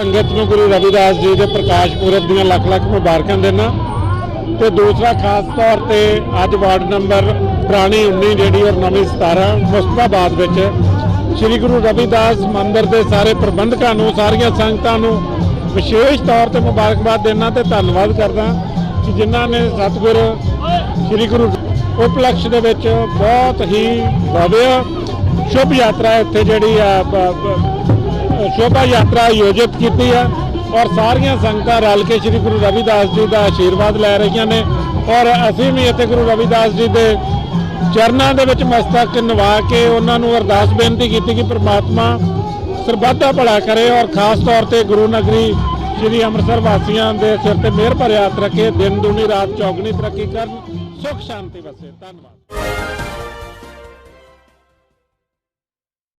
ਸੰਗਤ ਨੂੰ ਗੁਰੂ ਰਵਿਦਾਸ ਜੀ ਦੇ ਪ੍ਰਕਾਸ਼ ਪੁਰਬ ਦੀਆਂ ਲੱਖ ਲੱਖ ਮੁਬਾਰਕਾਂ ਦੇਣਾ ਤੇ ਦੂਸਰਾ ਖਾਸ ਤੌਰ ਤੇ ਅੱਜ ਵਾਰਡ ਨੰਬਰ ਪੁਰਾਣੀ 19 ਜਿਹੜੀ ਔਰ ਨਵੀਂ 17 ਮੁਸਤਾਬਾਦ ਵਿੱਚ ਸ੍ਰੀ ਗੁਰੂ ਰਵਿਦਾਸ ਮੰਦਿਰ ਦੇ ਸਾਰੇ ਪ੍ਰਬੰਧਕਾਂ ਨੂੰ, ਸਾਰੀਆਂ ਸੰਗਤਾਂ ਨੂੰ ਵਿਸ਼ੇਸ਼ ਤੌਰ ਤੇ ਮੁਬਾਰਕਬਾਦ ਦੇਣਾ ਤੇ ਧੰਨਵਾਦ ਕਰਦਾ ਕਿ ਜਿਨ੍ਹਾਂ ਨੇ ਸਤਿਗੁਰ ਸ੍ਰੀ ਗੁਰੂ ਉਪਲਕਸ਼ ਦੇ ਵਿੱਚ ਬਹੁਤ ਹੀ ਭਵਯ ਸ਼ੁਭ ਯਾਤਰਾ ਇੱਥੇ ਜਿਹੜੀ ਆ ਸ਼ੋਭਾ ਯਾਤਰਾ ਆਯੋਜਿਤ ਕੀਤੀ ਹੈ ਔਰ ਸਾਰੀਆਂ ਸੰਗਤਾਂ ਰਲ ਕੇ ਸ੍ਰੀ ਗੁਰੂ ਰਵਿਦਾਸ ਜੀ ਦਾ ਆਸ਼ੀਰਵਾਦ ਲੈ ਰਹੀਆਂ ਨੇ ਔਰ ਅਸੀਂ ਵੀ ਇੱਥੇ ਗੁਰੂ ਰਵਿਦਾਸ ਜੀ ਦੇ ਚਰਨਾਂ ਦੇ ਵਿੱਚ ਮਸਤਕ ਨਵਾ ਕੇ ਉਹਨਾਂ ਨੂੰ ਅਰਦਾਸ ਬੇਨਤੀ ਕੀਤੀ ਕਿ ਪ੍ਰਮਾਤਮਾ ਸਰਬੱਤ ਭਲਾ ਕਰੇ ਔਰ ਖਾਸ ਤੌਰ ਤੇ ਗੁਰੂ ਨਗਰੀ ਸ੍ਰੀ ਅੰਮ੍ਰਿਤਸਰ ਵਾਸੀਆਂ ਦੇ ਸਿਰ ਤੇ ਮਿਹਰ ਭਰਿਆ ਹੱਥ ਰੱਖੇ, ਦਿਨ, ਦੁਨੀ, ਰਾਤ ਚੌਗਣੀ ਤਰੱਕੀ ਕਰਨ, ਸੁਖ, ਸ਼ਾਂਤੀ ਵਸੇ ਧੰਨਵਾਦ।